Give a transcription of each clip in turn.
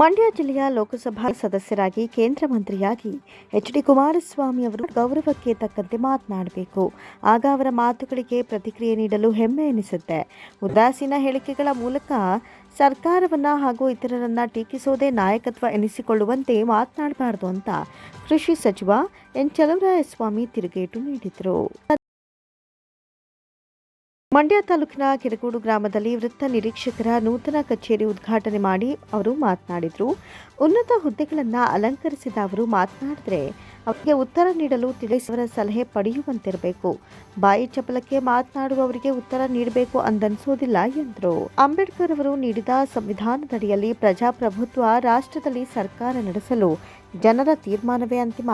ಮಂಡ್ಯ ಜಿಲ್ಲೆಯ ಲೋಕಸಭಾ ಸದಸ್ಯರಾಗಿ ಕೇಂದ್ರ ಮಂತ್ರಿಯಾಗಿ ಎಚ್ ಡಿ ಕುಮಾರಸ್ವಾಮಿ ಅವರು ಗೌರವಕ್ಕೆ ತಕ್ಕಂತೆ ಮಾತನಾಡಬೇಕು. ಆಗ ಅವರ ಮಾತುಗಳಿಗೆ ಪ್ರತಿಕ್ರಿಯೆ ನೀಡಲು ಹೆಮ್ಮೆ ಎನಿಸುತ್ತೆ. ಉದಾಸೀನ ಹೇಳಿಕೆಗಳ ಮೂಲಕ ಸರ್ಕಾರವನ್ನ ಹಾಗೂ ಇತರರನ್ನ ಟೀಕಿಸೋದೇ ನಾಯಕತ್ವ ಎನಿಸಿಕೊಳ್ಳುವಂತೆ ಮಾತನಾಡಬಾರದು ಅಂತ ಕೃಷಿ ಸಚಿವ ಎನ್ ಚಲವರಾಯಸ್ವಾಮಿ ತಿರುಗೇಟು ನೀಡಿದರು. ಮಂಡ್ಯ ತಾಲೂಕಿನ ಕೆರಗೂಡು ಗ್ರಾಮದಲ್ಲಿ ವೃತ್ತ ನಿರೀಕ್ಷಕರ ನೂತನ ಕಚೇರಿ ಉದ್ಘಾಟನೆ ಮಾಡಿ ಅವರು ಮಾತನಾಡಿದರು. ಉನ್ನತ ಹುದ್ದೆಗಳನ್ನು ಅಲಂಕರಿಸಿದ ಅವರು ಮಾತನಾಡಿದರೆ ಅವರಿಗೆ ಉತ್ತರ ನೀಡಲು ತಿಳಿಸುವರ ಸಲಹೆ ಪಡೆಯುವಂತಿರಬೇಕು. ಬಾಯಿ ಚಪಲಕ್ಕೆ ಮಾತನಾಡುವವರಿಗೆ ಉತ್ತರ ನೀಡಬೇಕು ಅಂದನ್ಸೋದಿಲ್ಲ ಎಂದರು. ಅಂಬೇಡ್ಕರ್ ಅವರು ನೀಡಿದ ಸಂವಿಧಾನದಡಿಯಲ್ಲಿ ಪ್ರಜಾಪ್ರಭುತ್ವ ರಾಷ್ಟ್ರದಲ್ಲಿ ಸರ್ಕಾರ ನಡೆಸಲು ಜನರ ತೀರ್ಮಾನವೇ ಅಂತಿಮ.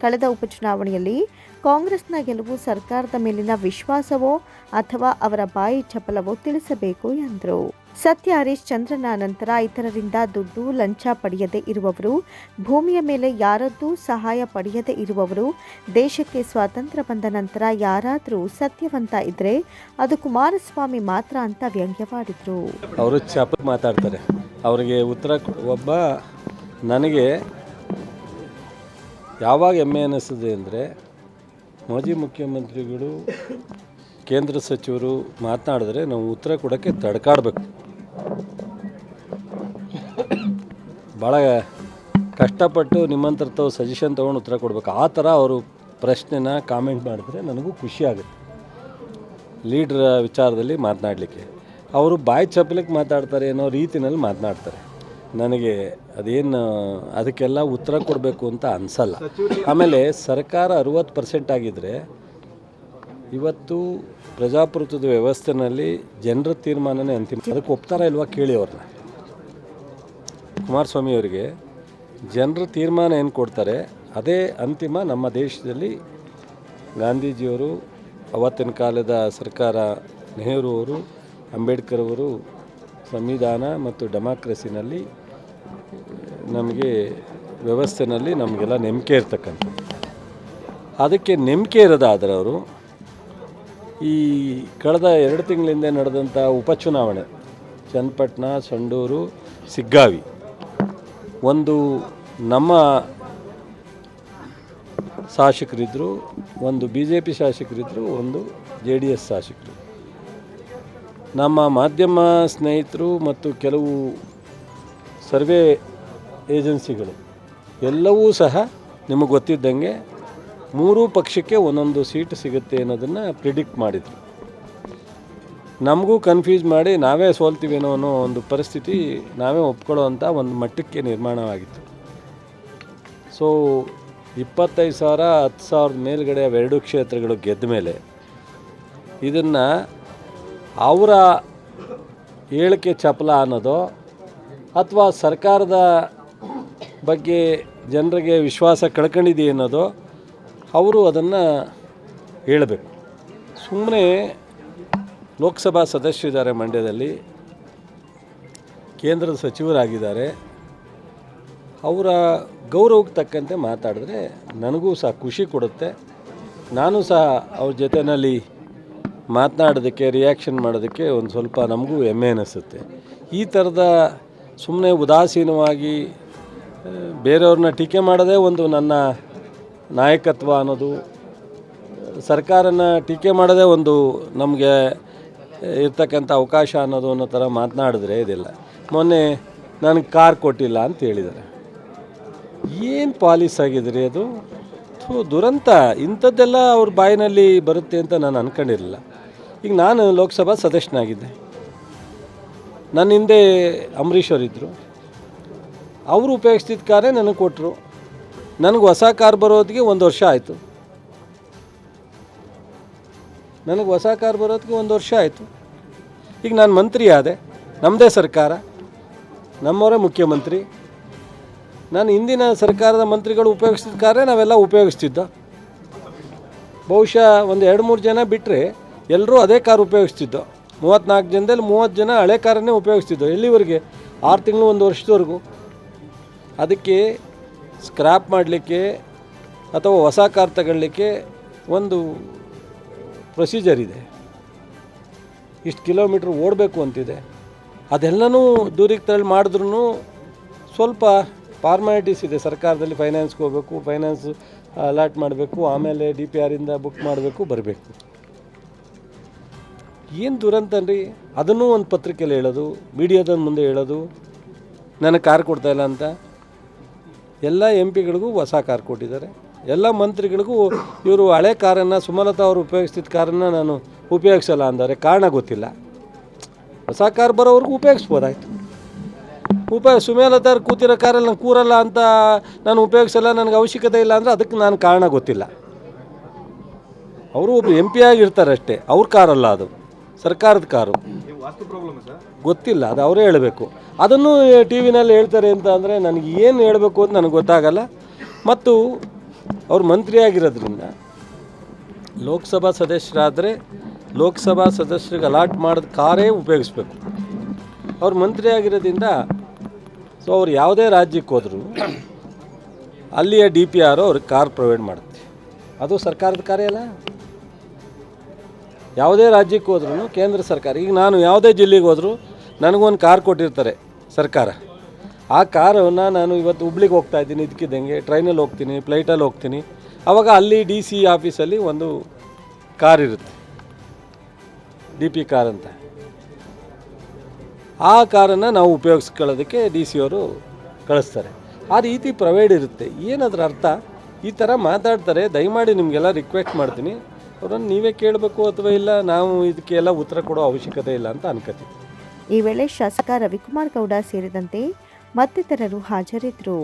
ಕಳೆದ ಉಪಚುನಾವಣೆಯಲ್ಲಿ ಕಾಂಗ್ರೆಸ್ನ ಗೆಲುವು ಸರ್ಕಾರದ ಮೇಲಿನ ವಿಶ್ವಾಸವೋ ಅಥವಾ ಅವರ ಬಾಯಿ ಚಪಲವೋ ತಿಳಿಸಬೇಕು ಎಂದರು. ಸತ್ಯ ಹರೀಶ್ ಚಂದ್ರನ ನಂತರ ಇತರರಿಂದ ದುಡ್ಡು ಲಂಚ ಪಡೆಯದೆ ಇರುವವರು, ಭೂಮಿಯ ಮೇಲೆ ಯಾರದ್ದೂ ಸಹಾಯ ಪಡೆಯದೆ ಇರುವವರು, ದೇಶಕ್ಕೆ ಸ್ವಾತಂತ್ರ್ಯ ಬಂದ ನಂತರ ಯಾರಾದರೂ ಸತ್ಯವಂತ ಇದ್ರೆ ಅದು ಕುಮಾರಸ್ವಾಮಿ ಮಾತ್ರ ಅಂತ ವ್ಯಂಗ್ಯವಾಡಿದ್ರು. ಅವರು ಮಾತಾಡ್ತಾರೆ. ಅವರಿಗೆ ಉತ್ತರ ಒಬ್ಬ ನನಗೆ ಯಾವಾಗ ಹೆಮ್ಮೆ ಅನ್ನಿಸ್ತದೆ ಅಂದರೆ ಮಾಜಿ ಮುಖ್ಯಮಂತ್ರಿಗಳು, ಕೇಂದ್ರ ಸಚಿವರು ಮಾತನಾಡಿದ್ರೆ ನಾವು ಉತ್ತರ ಕೊಡೋಕ್ಕೆ ತಡ್ಕಾಡಬೇಕು. ಭಾಳ ಕಷ್ಟಪಟ್ಟು ನಿಮ್ಮಂತರ ತಾವು ಸಜೆಷನ್ ತೊಗೊಂಡು ಉತ್ತರ ಕೊಡಬೇಕು. ಆ ಥರ ಅವರು ಪ್ರಶ್ನೆನ ಕಾಮೆಂಟ್ ಮಾಡಿದ್ರೆ ನನಗೂ ಖುಷಿ ಆಗುತ್ತೆ. ಲೀಡ್ರ ವಿಚಾರದಲ್ಲಿ ಮಾತನಾಡಲಿಕ್ಕೆ. ಅವರು ಬಾಯಿ ಚಪ್ಪಲಿಕ್ಕೆ ಮಾತಾಡ್ತಾರೆ ಅನ್ನೋ ರೀತಿನಲ್ಲಿ ಮಾತನಾಡ್ತಾರೆ. ನನಗೆ ಅದೇನು, ಅದಕ್ಕೆಲ್ಲ ಉತ್ತರ ಕೊಡಬೇಕು ಅಂತ ಅನಿಸಲ್ಲ. ಆಮೇಲೆ ಸರ್ಕಾರ ಅರುವತ್ತು ಪರ್ಸೆಂಟ್ ಆಗಿದ್ದರೆ ಇವತ್ತು ಪ್ರಜಾಪ್ರಭುತ್ವದ ವ್ಯವಸ್ಥೆನಲ್ಲಿ ಜನರ ತೀರ್ಮಾನನೇ ಅಂತಿಮ. ಅದಕ್ಕೆ ಒಪ್ತಾರ ಇಲ್ವಾ ಕೇಳಿ ಅವ್ರನ್ನ? ಕುಮಾರಸ್ವಾಮಿ ಅವರಿಗೆ ಜನರ ತೀರ್ಮಾನ ಏನು ಕೊಡ್ತಾರೆ, ಅದೇ ಅಂತಿಮ ನಮ್ಮ ದೇಶದಲ್ಲಿ ಗಾಂಧೀಜಿಯವರು, ಅವತ್ತಿನ ಕಾಲದ ಸರ್ಕಾರ ನೆಹರು ಅವರು ಅಂಬೇಡ್ಕರ್ ಅವರು ಸಂವಿಧಾನ ಮತ್ತು ಡೆಮಾಕ್ರಸಿನಲ್ಲಿ ನಮಗೆ ವ್ಯವಸ್ಥೆನಲ್ಲಿ ನಮಗೆಲ್ಲ ನಂಬಿಕೆ ಇರ್ತಕ್ಕಂಥ ಅದಕ್ಕೆ ನಂಬಿಕೆ ಇರೋದಾದ್ರೆ ಅವರು ಈ ಕಳೆದ ಎರಡು ತಿಂಗಳಿಂದ ನಡೆದಂಥ ಉಪಚುನಾವಣೆ, ಚನ್ನಪಟ್ಟಣ, ಸಂಡೂರು, ಸಿಗ್ಗಾವಿ, ಒಂದು ನಮ್ಮ ಶಾಸಕರಿದ್ದರು ಒಂದು ಬಿ ಜೆ ಪಿ ಶಾಸಕರಿದ್ದರು ಒಂದು ಜೆ ಡಿ ಎಸ್ ಶಾಸಕರು. ನಮ್ಮ ಮಾಧ್ಯಮ ಸ್ನೇಹಿತರು ಮತ್ತು ಕೆಲವು ಸರ್ವೆ ಏಜೆನ್ಸಿಗಳು. ಎಲ್ಲವೂ ಸಹ ನಿಮಗೆ ಗೊತ್ತಿದ್ದಂಗೆ ಮೂರೂ ಪಕ್ಷಕ್ಕೆ ಒಂದೊಂದು ಸೀಟ್ ಸಿಗುತ್ತೆ ಅನ್ನೋದನ್ನು ಪ್ರಿಡಿಕ್ಟ್ ಮಾಡಿದರು. ನಮಗೂ ಕನ್ಫ್ಯೂಸ್ ಮಾಡಿ ನಾವೇ ಸೋಲ್ತೀವೇನೋ ಅನ್ನೋ ಒಂದು ಪರಿಸ್ಥಿತಿ ನಾವೇ ಒಪ್ಕೊಳ್ಳೋ ಒಂದು ಮಟ್ಟಕ್ಕೆ ನಿರ್ಮಾಣವಾಗಿತ್ತು. ಸೊ ಇಪ್ಪತ್ತೈದು ಸಾವಿರ, ಹತ್ತು ಸಾವಿರದ ಮೇಲುಗಡೆ ಅವೆರಡು ಕ್ಷೇತ್ರಗಳು ಗೆದ್ದ ಮೇಲೆ ಇದನ್ನು ಅವರ ಹೇಳಿಕೆ ಚಪಲ ಅನ್ನೋದು ಅಥವಾ ಸರ್ಕಾರದ ಬಗ್ಗೆ ಜನರಿಗೆ ವಿಶ್ವಾಸ ಕಳ್ಕೊಂಡಿದೆ ಅನ್ನೋದು ಅವರು ಅದನ್ನು ಹೇಳಬೇಕು. ಸುಮ್ಮನೆ ಲೋಕಸಭಾ ಸದಸ್ಯರಿದ್ದಾರೆ ಮಂಡ್ಯದಲ್ಲಿ, ಕೇಂದ್ರದ ಸಚಿವರಾಗಿದ್ದಾರೆ. ಅವರ ಗೌರವಕ್ಕೆ ತಕ್ಕಂತೆ ಮಾತಾಡಿದ್ರೆ ನನಗೂ ಸಹ ಖುಷಿ ಕೊಡುತ್ತೆ. ನಾನು ಸಹ ಅವ್ರ ಜೊತೆಯಲ್ಲಿ ಮಾತನಾಡೋದಕ್ಕೆ ರಿಯಾಕ್ಷನ್ ಮಾಡೋದಕ್ಕೆ ಒಂದು ಸ್ವಲ್ಪ ನಮಗೂ ಹೆಮ್ಮೆ ಅನ್ನಿಸುತ್ತೆ ಈ ಥರದ ಸುಮ್ಮನೆ ಉದಾಸೀನವಾಗಿ ಬೇರೆಯವ್ರನ್ನ ಟೀಕೆ ಮಾಡೋದೇ ಒಂದು ನನ್ನ ನಾಯಕತ್ವ ಅನ್ನೋದು, ಸರ್ಕಾರನ ಟೀಕೆ ಮಾಡೋದೇ ಒಂದು ನಮಗೆ ಇರ್ತಕ್ಕಂಥ ಅವಕಾಶ ಅನ್ನೋದು ಅನ್ನೋ ಥರ ಮಾತನಾಡಿದ್ರೆ ಇದಿಲ್ಲ. ಮೊನ್ನೆ ನನಗೆ ಕಾರ್ ಕೊಟ್ಟಿಲ್ಲ ಅಂತ ಹೇಳಿದ್ದಾರೆ. ಏನು ಪಾಲಿಸ್ ಆಗಿದ್ರಿ ಅದು? ದುರಂತ. ಇಂಥದ್ದೆಲ್ಲ ಅವ್ರ ಬಾಯಿನಲ್ಲಿ ಬರುತ್ತೆ ಅಂತ ನಾನು ಅಂದ್ಕೊಂಡಿರಲಿಲ್ಲ ಈಗ ನಾನು ಲೋಕಸಭಾ ಸದಸ್ಯನಾಗಿದ್ದೆ. ನನ್ನ ಹಿಂದೆ ಅಂಬರೀಷ್ ಅವರಿದ್ದರು ಅವರು ಉಪಯೋಗಿಸ್ತಿದ್ದ ಕಾರೇ ನನಗೆ ಕೊಟ್ಟರು ನನಗೆ ಹೊಸ ಕಾರ್ ಬರೋದಕ್ಕೆ ಒಂದು ವರ್ಷ ಆಯಿತು. ನನಗೆ ಹೊಸ ಕಾರ್ ಬರೋದಕ್ಕೆ ಒಂದು ವರ್ಷ ಆಯಿತು. ಈಗ ನಾನು ಮಂತ್ರಿ ಆದೆ. ನಮ್ಮದೇ ಸರ್ಕಾರ. ನಮ್ಮವರೇ ಮುಖ್ಯಮಂತ್ರಿ. ನಾನು ಹಿಂದಿನ ಸರ್ಕಾರದ ಮಂತ್ರಿಗಳು ಉಪಯೋಗಿಸ್ತಿದ್ದ ಕಾರೇ ನಾವೆಲ್ಲ ಉಪಯೋಗಿಸ್ತಿದ್ದ. ಬಹುಶಃ ಒಂದು ಎರಡು ಮೂರು ಜನ ಬಿಟ್ಟರೆ ಎಲ್ಲರೂ ಅದೇ ಕಾರ್ ಉಪಯೋಗಿಸ್ತಿದ್ದೋ. ಮೂವತ್ತ್ನಾಲ್ಕು ಜನದಲ್ಲಿ ಮೂವತ್ತು ಜನ ಹಳೆ ಕಾರನ್ನೇ ಉಪಯೋಗಿಸ್ತಿದ್ದೋ. ಎಲ್ಲಿವರೆಗೆ? ಆರು ತಿಂಗಳು ಒಂದು ವರ್ಷದವರೆಗೂ. ಅದಕ್ಕೆ ಸ್ಕ್ರ್ಯಾಪ್ ಮಾಡಲಿಕ್ಕೆ ಅಥವಾ ಹೊಸ ಕಾರ್ ತಗೊಳ್ಳಿಕ್ಕೆ ಒಂದು ಪ್ರೊಸೀಜರ್ ಇದೆ. ಇಷ್ಟು ಕಿಲೋಮೀಟ್ರ್ ಓಡಬೇಕು ಅಂತಿದೆ. ಅದೆಲ್ಲನೂ ದೂರಿಗೆ ತಳ್ಳಿ ಮಾಡಿದ್ರೂ ಸ್ವಲ್ಪ ಫಾರ್ಮಾಲಿಟೀಸ್ ಇದೆ. ಸರ್ಕಾರದಲ್ಲಿ ಫೈನಾನ್ಸ್ಗೆ ಹೋಗಬೇಕು ಫೈನಾನ್ಸ್ ಅಲಾಟ್ ಮಾಡಬೇಕು, ಆಮೇಲೆ ಡಿ ಪಿ ಆರಿಂದ ಬುಕ್ ಮಾಡಬೇಕು, ಬರಬೇಕು. ಏನು ದುರಂತನ್ರಿ ಅದನ್ನೂ ಒಂದು ಪತ್ರಿಕೆಯಲ್ಲಿ ಹೇಳೋದು ಮೀಡಿಯಾದ ಮುಂದೆ ಹೇಳೋದು, ನನಗೆ ಕಾರ್ ಕೊಡ್ತಾ ಇಲ್ಲ ಅಂತ. ಎಲ್ಲ ಎಂ ಪಿಗಳಿಗೂ ಹೊಸ ಕಾರ್ ಕೊಟ್ಟಿದ್ದಾರೆ. ಎಲ್ಲ ಮಂತ್ರಿಗಳಿಗೂ ಇವರು ಹಳೆ ಕಾರನ್ನು, ಸುಮಲತಾ ಅವರು ಉಪಯೋಗಿಸ್ತಿದ್ದ ಕಾರನ್ನು ನಾನು ಉಪಯೋಗಿಸಲ್ಲ ಅಂದರೆ ಕಾರಣ ಗೊತ್ತಿಲ್ಲ. ಹೊಸ ಕಾರ್ ಬರೋವ್ರಿಗೂ ಉಪಯೋಗಿಸ್ಬೋದಾಯ್ತು. ಉಪಯೋಗ ಸುಮಲತಾ ಅವ್ರು ಕೂತಿರೋ ಕಾರಲ್ಲಿ ನಾನು ಕೂರಲ್ಲ ಅಂತ ನಾನು ಉಪಯೋಗಿಸಲ್ಲ, ನನಗೆ ಅವಶ್ಯಕತೆ ಇಲ್ಲ ಅಂದರೆ ಅದಕ್ಕೆ ನಾನು ಕಾರಣ ಗೊತ್ತಿಲ್ಲ. ಅವರು ಒಬ್ಬ ಎಂ ಪಿ ಆಗಿರ್ತಾರೆ ಅಷ್ಟೇ ಅವ್ರ ಕಾರಲ್ಲ ಅದು. ಸರ್ಕಾರದ ಕಾರು. ಗೊತ್ತಿಲ್ಲ, ಅದು ಅವರೇ ಹೇಳಬೇಕು. ಅದನ್ನು ಟಿ ವಿನಲ್ಲಿ ಹೇಳ್ತಾರೆ ಅಂತ ಅಂದರೆ ನನಗೆ ಏನು ಹೇಳಬೇಕು ಅಂತ ನನಗೆ ಗೊತ್ತಾಗಲ್ಲ. ಮತ್ತು ಅವರು ಮಂತ್ರಿಯಾಗಿರೋದ್ರಿಂದ ಲೋಕಸಭಾ ಸದಸ್ಯರಾದರೆ ಲೋಕಸಭಾ ಸದಸ್ಯರಿಗೆ ಅಲಾಟ್ ಮಾಡಿದ ಕಾರೇ ಉಪಯೋಗಿಸ್ಬೇಕು. ಅವ್ರು ಮಂತ್ರಿ ಆಗಿರೋದ್ರಿಂದ ಸೊ ಅವ್ರು ಯಾವುದೇ ರಾಜ್ಯಕ್ಕೆ ಹೋದರೂ ಅಲ್ಲಿಯ ಡಿ ಪಿ ಆರ್ ಅವ್ರಿಗೆ ಕಾರ್ ಪ್ರೊವೈಡ್ ಮಾಡುತ್ತೆ. ಅದು ಸರ್ಕಾರದ ಕಾರ್ಯ ಅಲ್ಲ. ಯಾವುದೇ ರಾಜ್ಯಕ್ಕೆ ಹೋದ್ರೂ ಕೇಂದ್ರ ಸರ್ಕಾರ, ಈಗ ನಾನು ಯಾವುದೇ ಜಿಲ್ಲೆಗೆ ಹೋದರೂ ನನಗೊಂದು ಕಾರ್ ಕೊಟ್ಟಿರ್ತಾರೆ ಸರ್ಕಾರ. ಆ ಕಾರನ್ನು ನಾನು ಇವತ್ತು ಹುಬ್ಳಿಗೆ ಹೋಗ್ತಾ ಇದ್ದೀನಿ ಇದಕ್ಕಿದ್ದಂಗೆ ಟ್ರೈನಲ್ಲಿ ಹೋಗ್ತೀನಿ, ಫ್ಲೈಟಲ್ಲಿ ಹೋಗ್ತೀನಿ. ಆವಾಗ ಅಲ್ಲಿ ಡಿ ಸಿ ಆಫೀಸಲ್ಲಿ ಒಂದು ಕಾರ್ ಇರುತ್ತೆ. ಡಿ ಪಿ ಕಾರ್ ಅಂತ. ಆ ಕಾರನ್ನು ನಾವು ಉಪಯೋಗಿಸ್ಕೊಳ್ಳೋದಕ್ಕೆ ಡಿ ಸಿ ಅವರು ಕಳಿಸ್ತಾರೆ. ಆ ರೀತಿ ಪ್ರವೈಡ್ ಇರುತ್ತೆ. ಏನದ್ರ ಅರ್ಥ? ಈ ಥರ ಮಾತಾಡ್ತಾರೆ. ದಯಮಾಡಿ ನಿಮಗೆಲ್ಲ ರಿಕ್ವೆಸ್ಟ್ ಮಾಡ್ತೀನಿ. ಅವ್ರನ್ನ ನೀವೇ ಕೇಳಬೇಕು ಅಥವಾ ಇಲ್ಲ, ನಾವು ಇದಕ್ಕೆಲ್ಲ ಉತ್ತರ ಕೊಡೋ ಅವಶ್ಯಕತೆ ಇಲ್ಲ ಅಂತ ಅನ್ಕೋತೀವಿ ಈ ವೇಳೆ ಶಾಸಕ ರವಿಕುಮಾರ್ ಗೌಡ ಸೇರಿದಂತೆ ಮತ್ತಿತರರು ಹಾಜರಿದ್ದರು.